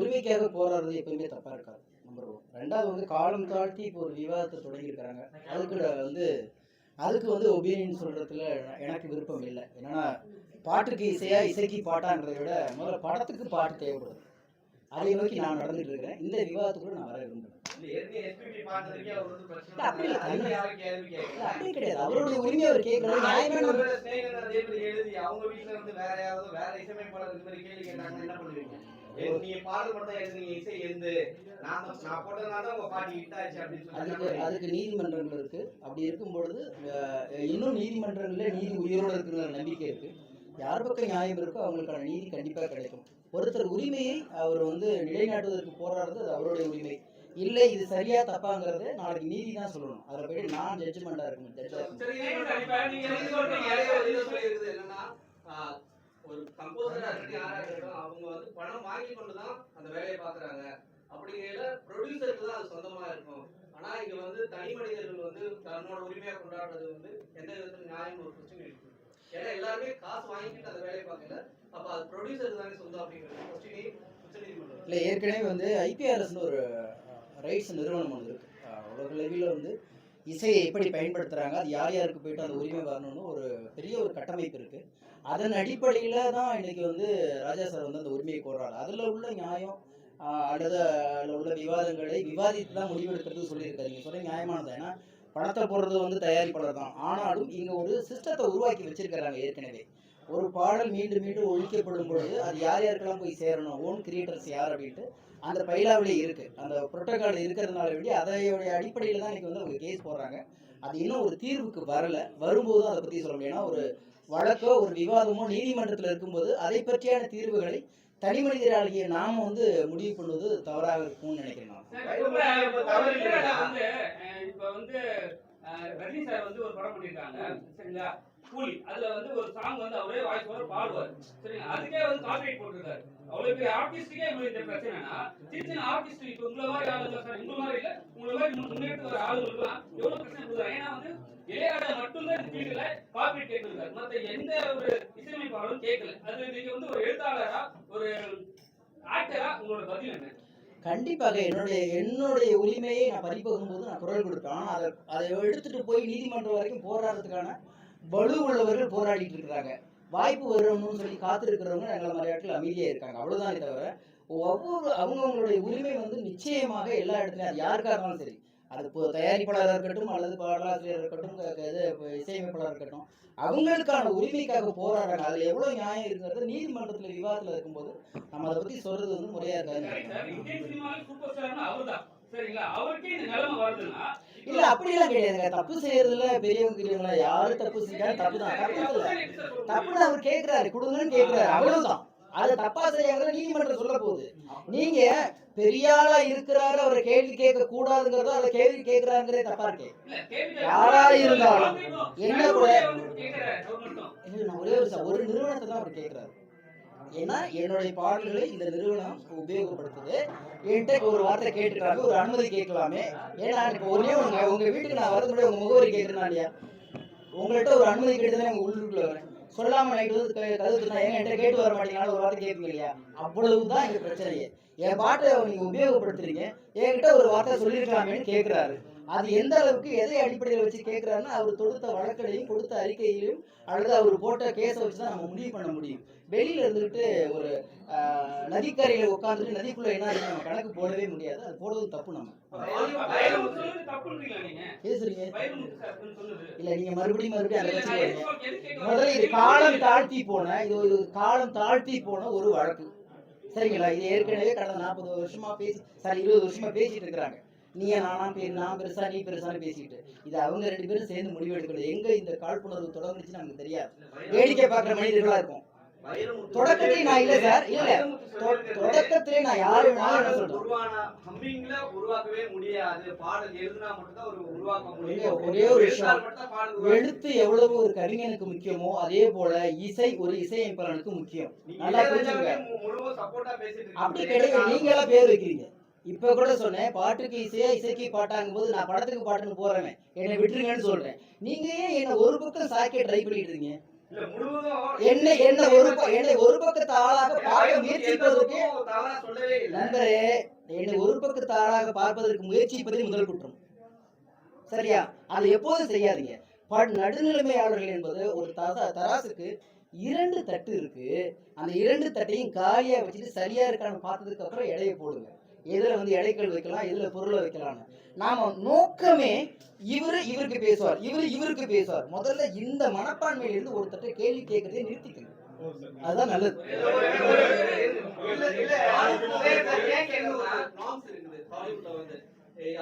உரிமைக்காக போராடுறது எப்பயுமே தப்பா இருக்காது. நம்பர் ஒன் ரெண்டாவது வந்து காலம் தாழ்த்தி இப்போ ஒரு விவாதத்தை தொடங்கியிருக்கிறாங்க. அதுக்கு வந்து அதுக்கு வந்து ஒபீனியன் சொல்றதுல எனக்கு விருப்பம் இல்லை. என்னன்னா பாட்டுக்கு இசையா இசைக்கு பாட்டான்றதை விட முதல்ல படத்துக்கு பாட்டு தேவைப்படுது. அதை நோக்கி நான் நடந்துட்டு இருக்கிறேன் இந்த விவாதத்துக்குள்ள நான் வர இல்ல, அப்படி கிடையாது. அவருடைய உரிமையை அவர் கேட்கறது நியாயமான ஒருவேளை ஸ்நேகன் அதே மாதிரி எழுதி அவங்க வீட்டுல இருந்து வேற யாராவது வேற இசையமைப்பாளர் இந்த மாதிரி கேள்வி கேட்டாங்கன்னா என்ன பண்ணுவீங்க? ஏ, நீங்க பாடல் மட்டும் தான் எழுதுனீங்க இசை எழுந்து நான் தான் நான் போட்டதுனால தான் உங்க பாட்டு ஹிட் ஆச்சு அப்படின்னு சொல்லி என்ன அதுக்கு நீதிமன்றங்கள் இருக்கு. அப்படி இருக்கும் பொழுது இன்னும் நீதிமன்றங்கள்ல நீதி உயிரோட இருக்கிற நம்பிக்கை இருக்கு. யார் பக்கம் நியாயம் இருக்கோ அவங்களுக்கான நீதி கண்டிப்பா கிடைக்கும். ஒருத்தர் உரிமையை அவர் வந்து நிலைநாட்டுவதற்கு போராடுறது அது அவருடைய உரிமை. இல்லை இது சரியா தப்பாங்கிறது நாளைக்கு நீதி தான் சொல்லணும். அதில் போயிட்டு நான் ஜட்ஜ்மெண்டா இருக்கணும். ஜட்ஜா ஒரு கம்போசரா இருக்கட்டும் யாரா இருக்கட்டும் அவங்க வந்து பணம் வாங்கி கொண்டு தான் அந்த வேலையை பாக்குறாங்க அப்படிங்கையில ப்ரொடியூசருக்கு தான் அது சொந்தமா இருக்கும். ஆனா இங்க வந்து தனி மனிதர்கள் வந்து தன்னோட உரிமையா கொண்டாடுறது வந்து எந்த விதத்துல நியாயம் ஒரு பிரச்சனை இருக்கு. ஏன்னா எல்லாருமே காசு வாங்கிட்டு அந்த வேலையை பார்க்கல. அப்ப அது ப்ரொடியூசருக்கு தானே சொந்தம் அப்படிங்கிறது கொஸ்டினே உச்சநீதிமன்றம் இல்லை ஏற்கனவே வந்து ஐபிஆர்எஸ் ஒரு ரைட்ஸ் நிறுவனம் ஒன்று இருக்கு. உலக லெவலில் வந்து இசையை எப்படி பயன்படுத்துகிறாங்க அது யார் யாருக்கு போயிட்டு அந்த உரிமை வரணும்னு ஒரு பெரிய ஒரு கட்டமைப்பு இருக்குது அதன் அடிப்படையில் தான் இன்னைக்கு வந்து ராஜா சார் வந்து அந்த உரிமையை கோர்றாரு. அதில் உள்ள நியாயம் அல்லது அதில் உள்ள விவாதங்களை விவாதித்து தான் முடிவெடுக்கிறது சொல்லியிருக்காரு. நீங்கள் சொல்ல நியாயமானது. ஏன்னா பணத்தை போடுறது வந்து தயாரிப்பாளர் தான். ஆனாலும் இங்கே ஒரு சிஸ்டத்தை உருவாக்கி வச்சிருக்கிறாங்க ஏற்கனவே. ஒரு பாடல் மீண்டும் மீண்டும் ஒழிக்கப்படும் பொழுது அது யார் யாருக்கெல்லாம் போய் சேரணும்? ஓன் கிரியேட்டர்ஸ் யார் அப்படின்ட்டு அந்த பைலாவிலே இருக்கு. அந்த புரோட்டோகால் இருக்கிறதுனால வேண்டி அதையோடைய அடிப்படையில் தான் இன்னைக்கு வந்து அவங்க கேஸ் போடுறாங்க. அது இன்னும் ஒரு தீர்வுக்கு வரல. வரும்போது அதை பற்றி சொல்ல முடியும். ஏன்னா ஒரு வழக்கோ ஒரு விவாதமோ நீதிமன்றத்தில் இருக்கும்போது அதை பற்றியான தீர்வுகளை தனி மனிதராகிய நாம வந்து முடிவு பண்ணுவது தவறாக இருக்கும்னு நினைக்கிறேன் ரஜினி சார் வந்து ஒரு படம் பண்ணிருக்காங்க சரிங்களா? கூலி. அதுல வந்து ஒரு சாங் வந்து அவரே வாய்ஸ் ஓவர் பாடுவார். சரிங்களா? அதுக்கே வந்து காப்பிரைட் போட்டிருக்காரு. அவ்வளவு பெரிய ஆர்டிஸ்டுக்கே இவ்வளவு இந்த பிரச்சனைனா சின்ன சின்ன ஆர்டிஸ்ட் இப்ப உங்களை மாதிரி ஆளுங்க சார் உங்களை மாதிரி இல்ல. உங்களை மாதிரி முன்னேற்ற வர ஆளுங்களுக்குலாம் எவ்வளவு பிரச்சனை கொடுக்குறாங்க ஏன்னா வந்து இளையராஜா மட்டும்தான் இந்த ஃபீல்டுல காப்பீட் கேட்டிருக்காரு. மற்ற எந்த ஒரு இசையமைப்பாளரும் கேட்கல. அது நீங்க வந்து ஒரு எழுத்தாளரா ஒரு ஆக்டரா உங்களோட பதில் என்ன? கண்டிப்பாக என்னுடைய என்னுடைய உரிமையை நான் பறிப்போகும்போது நான் குரல் கொடுப்பேன். ஆனால் அதை அதை எடுத்துட்டு போய் நீதிமன்றம் வரைக்கும் போராடுறதுக்கான வலு உள்ளவர்கள் போராடிட்டு இருக்கிறாங்க. வாய்ப்பு வரணும்னு சொல்லி காத்திருக்கிறவங்க எங்களை மாதிரி இடத்துல அமைதியாக இருக்காங்க. அவ்வளோதான் தவிர ஒவ்வொரு அவங்கவுங்களுடைய உரிமை வந்து நிச்சயமாக எல்லா இடத்துலையும் அது யாருக்காக இருந்தாலும் சரி அது இப்போ தயாரிப்பாளராக இருக்கட்டும் அல்லது பாடலாசிரியர் இருக்கட்டும் இது இசையமைப்பாளராக இருக்கட்டும். அவங்களுக்கான உரிமைக்காக போராடுறாங்க. அதில் எவ்வளோ நியாயம் இருக்கிறது நீதிமன்றத்தில் விவாதத்தில் இருக்கும்போது நம்ம அதை பற்றி சொல்றது வந்து முறையாக வருதுன்னா இல்ல அப்படியெல்லாம் கிடையாதுங்க தப்பு செய்யறதுல பெரியவங்க பெரியவங்களா யாரு தப்பு செஞ்சாலும் தப்பு தான் தப்பு இல்ல. தப்புன்னு அவர் கேக்குறாரு. கொடுங்கன்னு கேக்குறாரு. அவ்வளவுதான். அது தப்பா செய்யாங்க நீதிமன்றம் சொல்ல போகுது நீங்க பெரிய ஆளா இருக்கிறாரு அவரை கேள்வி கேட்க கூடாதுங்கிறதோ அதை கேள்வி கேட்கிறாருங்கிறதே தப்பா இருக்கே. யாரா இருந்தாலும் என்ன கூட- ஒரே ஒரு ஒரு நிறுவனத்தை தான் அவர் கேட்கிறாரு. ஏன்னா என்னுடைய பாடல்களை இந்த நிறுவனம் உபயோகப்படுத்துது. என்கிட்ட ஒரு வார்த்தை கேட்டுக்கிறாங்க ஒரு அனுமதி கேட்கலாமே. ஏன்னா இப்போ ஒரே உங்க உங்க வீட்டுக்கு நான் வரது உங்க முகவரி கேட்கிறேன் இல்லையா? உங்கள்கிட்ட ஒரு அனுமதி கேட்டு உங்க உள்ளுக்குள்ள வரேன். சொல்லாம நைட்டு வந்து ஏங்க என்கிட்ட கேட்டு வர மாட்டீங்கன்னா ஒரு வார்த்தை கேட்பீங்க இல்லையா அவ்வளவுதான் எங்க பிரச்சனையே. என் பாட்டை நீங்க உபயோகப்படுத்துறீங்க. என்கிட்ட ஒரு வார்த்தை சொல்லியிருக்கலாமேன்னு கேட்கிறாரு அது எந்த அளவுக்கு எதை அடிப்படையில் வச்சு கேட்கிறாருன்னு அவர் தொடுத்த வழக்கிலையும் கொடுத்த அறிக்கையிலும் அல்லது அவர் போட்ட கேஸை வச்சு தான் நம்ம முடிவு பண்ண முடியும். வெளியில இருந்துகிட்டு ஒரு நதிக்கரையில உட்காந்துட்டு நதிக்குள்ள என்ன நம்ம கணக்கு போடவே முடியாது. அது போடுறது தப்பு நம்ம. பேசுறீங்க? இல்ல நீங்க மறுபடியும் மறுபடியும் அதை முதல்ல இது காலம் தாழ்த்தி போன இது ஒரு காலம் தாழ்த்தி போன ஒரு வழக்கு. சரிங்களா? இது ஏற்கனவே கடந்த நாற்பது வருஷமா பேசி சாரி இருபது வருஷமா பேசிட்டு இருக்கிறாங்க. நீ நானா பேர் நான் பெருசா நீ பெருசான்னு பேசிட்டு இது அவங்க ரெண்டு பேரும் சேர்ந்து முடிவு எடுக்கணும். எங்க இந்த காழ்ப்புணர்வு தொடங்குச்சு நமக்கு தெரியாது. வேடிக்கை பார்க்குற மனிதர்களா இருக்கும் தொடக்கத்திலே நான் இல்ல சார், இல்ல. தொடக்கத்திலே நான் யாரு வேணாலும் சொல்றேன் உருவான ஹம்மிங்ல உருவாக்கவே முடியாது பாடல் எழுதுனா மட்டும்தான் ஒரு உருவாக்க ஒரே- முடியும் ஒரே ஒரு விஷயம். எழுத்து எவ்வளவு ஒரு கவிஞனுக்கு முக்கியமோ அதே போல இசை ஒரு இசையமைப்பாளனுக்கு முக்கியம். நல்லா புரிஞ்சுங்க. அப்படி கிடையாது. நீங்க எல்லாம் பேர் வைக்கிறீங்க. இப்ப கூட சொன்னேன் பாட்டுக்கு இசையா இசைக்கு பாட்டாங்கும் போது நான் படத்துக்கு பாட்டுன்னு போறேன் என்னை விட்டுருங்கன்னு சொல்றேன். நீங்க ஏன் என்ன ஒரு பக்கம் சாக்கே ட்ரை பண்ணிட்டு இருக்கீங்க? என்னை என்ன ஒரு என்னை ஒரு பக்கத்து ஆளாக பார்க்க முயற்சிப்பதற்கு நண்பரே என்னை ஒரு பக்கத்து ஆளாக பார்ப்பதற்கு முயற்சிப்பதே முதல் குற்றம். சரியா? அதை எப்போதும் செய்யாதீங்க. பட் நடுநிலைமையாளர்கள் என்பது ஒரு தசா தராசுக்கு இரண்டு தட்டு இருக்கு. அந்த இரண்டு தட்டையும் காலியா வச்சுட்டு சரியா இருக்கான்னு பார்த்ததுக்கு அப்புறம் எடையை போடுங்க. எதுல வந்து எடைக்கல் வைக்கலாம் எதுல பொருளை வைக்கலாம்னு. நாம நோக்கமே இவரு இவருக்கு பேசுவார் இவரு இவருக்கு பேசுவார். முதல்ல இந்த மனப்பான்மையில இருந்து ஒரு கேள்வி கேட்கறதே நிறுத்திக்கணும். அதுதான் நல்லது. இல்ல, இல்ல, ஒரு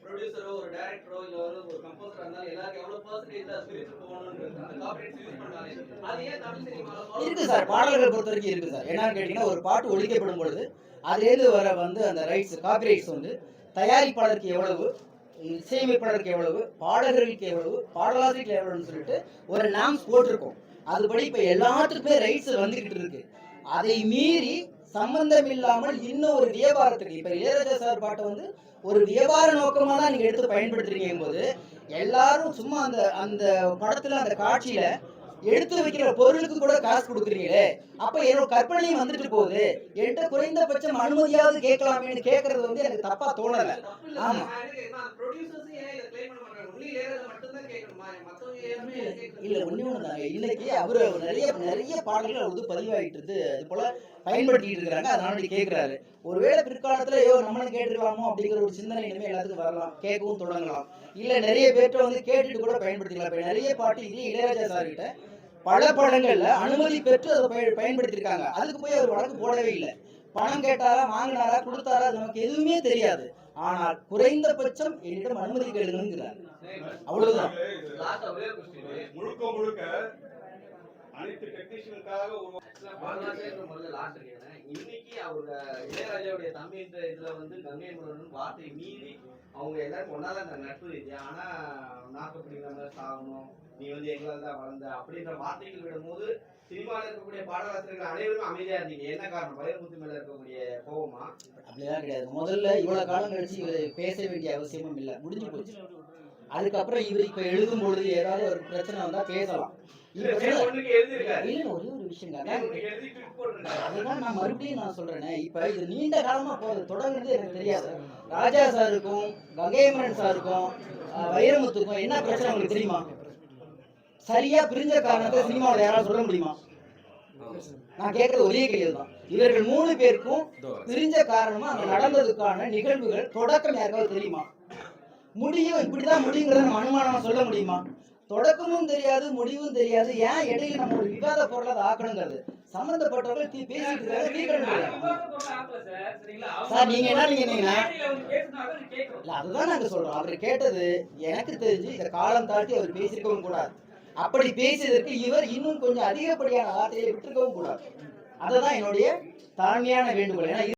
ப்ரொடியூசரோ ஒரு டைரக்டரோ இல்ல ஒரு ஒரு கம்போசரா இருந்தாலும் எல்லாருக்கும் எவ்வளவு பர்சன்டேஜ் தான் ஸ்பிரிட் போகணும்ன்றது அந்த காப்பரேட் யூஸ் பண்ணாலே அது ஏன் தமிழ் சினிமால இருக்கு சார் பாடல்களை பொறுத்த வரைக்கும் இருக்கு சார். என்னன்னு கேட்டீங்கன்னா ஒரு பாட்டு ஒழிக்கப்படும் பொழுது அதுலேருந்து வர வந்து அந்த ரைட்ஸ் காப்பிரைட்ஸ் வந்து தயாரிப்பாளருக்கு எவ்வளவு இசையமைப்பாளருக்கு எவ்வளவு பாடகர்களுக்கு எவ்வளவு பாடலாசிரியருக்கு எவ்வளவுன்னு சொல்லிட்டு ஒரு நாம்ஸ் போட்டிருக்கோம். அதுபடி இப்போ எல்லாத்துக்குமே ரைட்ஸ் வந்துகிட்டு இருக்கு. அதை மீறி சம்பந்தம் இல்லாமல் இன்னும் ஒரு வியாபாரத்துக்கு. இப்போ இளையராஜா சார் பாட்டை வந்து ஒரு வியாபார நோக்கமா தான் நீங்க எடுத்து பயன்படுத்துறீங்க போது எல்லாரும் சும்மா அந்த அந்த படத்துல அந்த காட்சியில எடுத்து வைக்கிற பொருளுக்கு கூட காசு கொடுக்குறீங்களே. அப்ப என்னோட கற்பனையும் வந்துட்டு போகுது. என்கிட்ட குறைந்தபட்சம் அனுமதியாவது கேட்கலாமேன்னு கேட்கறது வந்து எனக்கு தப்பா தோணல. ஆமா. இல்ல ஒண்ணு ஒண்ணுதாங்க இன்னைக்கு அவரு நிறைய நிறைய பாடல்கள் அவர் வந்து பதிவாயிட்டு இருந்து அது போல பயன்படுத்திட்டு இருக்காங்க. அதனால கேட்கிறாரு கேக்குறாரு. ஒருவேளை பிற்காலத்துல ஐயோ நம்மளும் கேட்டுக்கலாமோ அப்படிங்கிற ஒரு சிந்தனை இனிமே எல்லாத்துக்கும் வரலாம். கேட்கவும் தொடங்கலாம். இல்ல நிறைய பேர்ட்ட வந்து கேட்டுட்டு கூட பயன்படுத்திக்கலாம். நிறைய பாட்டு இதே இளையராஜா சார் கிட்ட பல படங்கள்ல அனுமதி பெற்று அதை பயன்படுத்தியிருக்காங்க அதுக்கு போய் அவர் வழக்கு போடவே இல்லை. பணம் கேட்டாரா வாங்கினாரா கொடுத்தாரா அது நமக்கு எதுவுமே தெரியாது. ஆனால் குறைந்தபட்சம் என்னிடம் அனுமதி கேளுங்கிறார். அவ்வளவுதான். முழுக்க முழுக்க அனைத்து டெக்னீஷியனுக்காக முதல்ல லாஸ்ட் இன்னைக்கு அவங்க இளையராஜாவுடைய தம்பின்ற இதுல வந்து கங்கை முருகன் வார்த்தை மீறி அவங்க எல்லாரும் ஒன்னால அந்த நட்பு இருக்கு ஆனா நாக்கு பிடிக்கிற சாகணும் நீ வந்து எங்களால் தான் வளர்ந்த அப்படின்ற வார்த்தைகள் விடும்போது சினிமாவில் இருக்கக்கூடிய பாடலாசிரியர்கள் அனைவரும் அமைதியா இருந்தீங்க. என்ன காரணம்? வைரமுத்து மேல இருக்கக்கூடிய கோபமா? அப்படிதான் கிடையாது. முதல்ல இவ்வளவு காலம் கழிச்சு இவர் பேச வேண்டிய அவசியமும் இல்லை. முடிஞ்சு போச்சு. அதுக்கப்புறம் இவர் இப்ப எழுதும் பொழுது ஏதாவது ஒரு பிரச்சனை வந்தா பேசலாம். ஒரே ஒரு விஷயம். அதுதான் நான் மறுபடியும் நான் சொல்றேனே. இப்ப இது நீண்ட காலமா போகுது. தொடங்குறது எனக்கு தெரியாது. ராஜா சாருக்கும் கங்கைமரன் சாருக்கும் வைரமுத்துக்கும் என்ன பிரச்சனை உங்களுக்கு தெரியுமா? சரியா பிரிஞ்ச காரணத்தை சினிமாவில் யாராவது சொல்ல முடியுமா? நான் கேட்கறது ஒரே கேள்வி தான் இவர்கள் மூணு பேருக்கும் பிரிஞ்ச காரணமா அங்க நடந்ததுக்கான நிகழ்வுகள் தொடக்கம் யாருக்காவது தெரியுமா? முடியும் இப்படிதான் முடியுங்கிறத நம்ம அனுமானமா சொல்ல முடியுமா? தொடக்கமும் தெரியாது முடிவும் தெரியாது. ஏன் இடையில நம்ம ஒரு விவாத பொருளை அதை ஆக்கணுங்கிறது? சம்பந்தப்பட்டவர்கள் தீ பேசிட்டு இருக்காங்க நாங்க சார், நீங்க என்ன கேட்கிறோம். இல்ல அதுதான் நாங்க சொல்றோம். அவர் கேட்டது எனக்கு தெரிஞ்சு இந்த காலம் தாழ்த்தி அவர் பேசியிருக்கவும் கூடாது. அப்படி பேசியதற்கு இவர் இன்னும் கொஞ்சம் அதிகப்படியான வார்த்தையை விட்டுருக்கவும் கூடாது. அதுதான் என்னுடைய தாழ்மையான வேண்டுகோள். ஏன்னா